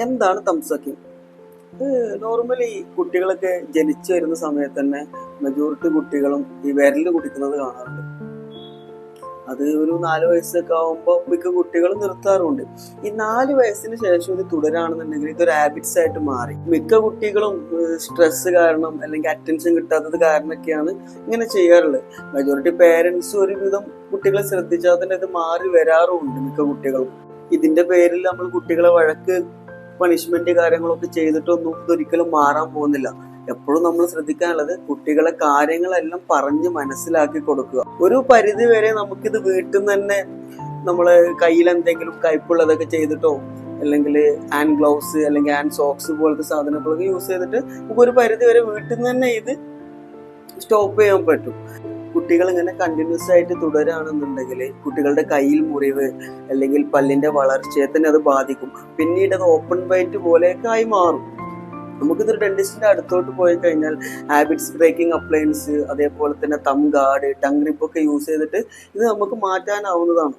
എന്താണ് തംസക്കിങ് ഇത് നോർമലി കുട്ടികളൊക്കെ ജനിച്ചു വരുന്ന സമയത്ത് തന്നെ മെജോറിറ്റി കുട്ടികളും ഈ വിരൽ കുടിക്കുന്നത് കാണാറുണ്ട്. അത് ഒരു നാല് വയസ്സൊക്കെ ആകുമ്പോൾ മിക്ക കുട്ടികളും നിർത്താറുണ്ട്. ഈ നാല് വയസ്സിന് ശേഷം ഇത് തുടരാണെന്നുണ്ടെങ്കിൽ ഇതൊരു ഹാബിറ്റ്സ് ആയിട്ട് മാറി. മിക്ക കുട്ടികളും സ്ട്രെസ് കാരണം അല്ലെങ്കിൽ അറ്റൻഷൻ കിട്ടാത്തത് കാരണമൊക്കെയാണ് ഇങ്ങനെ ചെയ്യാറുള്ളത്. മെജോറിറ്റി പേരൻസ് ഒരുവിധം കുട്ടികളെ ശ്രദ്ധിച്ചാൽ തന്നെ ഇത് മാറി വരാറുമുണ്ട് മിക്ക കുട്ടികളും. ഇതിന്റെ പേരിൽ നമ്മൾ കുട്ടികളെ വഴക്ക് പണിഷ്മെന്റ് കാര്യങ്ങളൊക്കെ ചെയ്തിട്ടൊന്നും ഇതൊരിക്കലും മാറാൻ പോകുന്നില്ല. എപ്പോഴും നമ്മൾ ശ്രദ്ധിക്കാനുള്ളത് കുട്ടികളെ കാര്യങ്ങളെല്ലാം പറഞ്ഞ് മനസ്സിലാക്കി കൊടുക്കുക. ഒരു പരിധി വരെ നമുക്കിത് വീട്ടിൽ നിന്ന് തന്നെ നമ്മൾ കയ്യിൽ എന്തെങ്കിലും കയ്പുള്ളതൊക്കെ ചെയ്തിട്ടോ അല്ലെങ്കിൽ ഹാൻഡ് ഗ്ലൗസ് അല്ലെങ്കിൽ ഹാൻഡ് സോക്സ് പോലത്തെ സാധനങ്ങളൊക്കെ യൂസ് ചെയ്തിട്ട് നമുക്ക് ഒരു പരിധി വരെ വീട്ടിൽ നിന്ന് തന്നെ ഇത് സ്റ്റോപ്പ് ചെയ്യാൻ പറ്റും. കുട്ടികൾ ഇങ്ങനെ കണ്ടിന്യൂസ് ആയിട്ട് തുടരുകയാണെന്നുണ്ടെങ്കിൽ കുട്ടികളുടെ കയ്യിൽ മുറിവ് അല്ലെങ്കിൽ പല്ലിന്റെ വളർച്ചയെ തന്നെ അത് ബാധിക്കും. പിന്നീട് അത് ഓപ്പൺ ബൈറ്റ് പോലെയൊക്കെ ആയി മാറും. നമുക്കിതൊരു ഡെന്റിസ്റ്റിന്റെ അടുത്തോട്ട് പോയി കഴിഞ്ഞാൽ ഹാബിറ്റ്സ് ബ്രേക്കിംഗ് അപ്ലയൻസ് അതേപോലെ തന്നെ തം ഗാർഡ് ടങ് ഗ്രിപ്പ് ഒക്കെ യൂസ് ചെയ്തിട്ട് ഇത് നമുക്ക് മാറ്റാനാവുന്നതാണ്.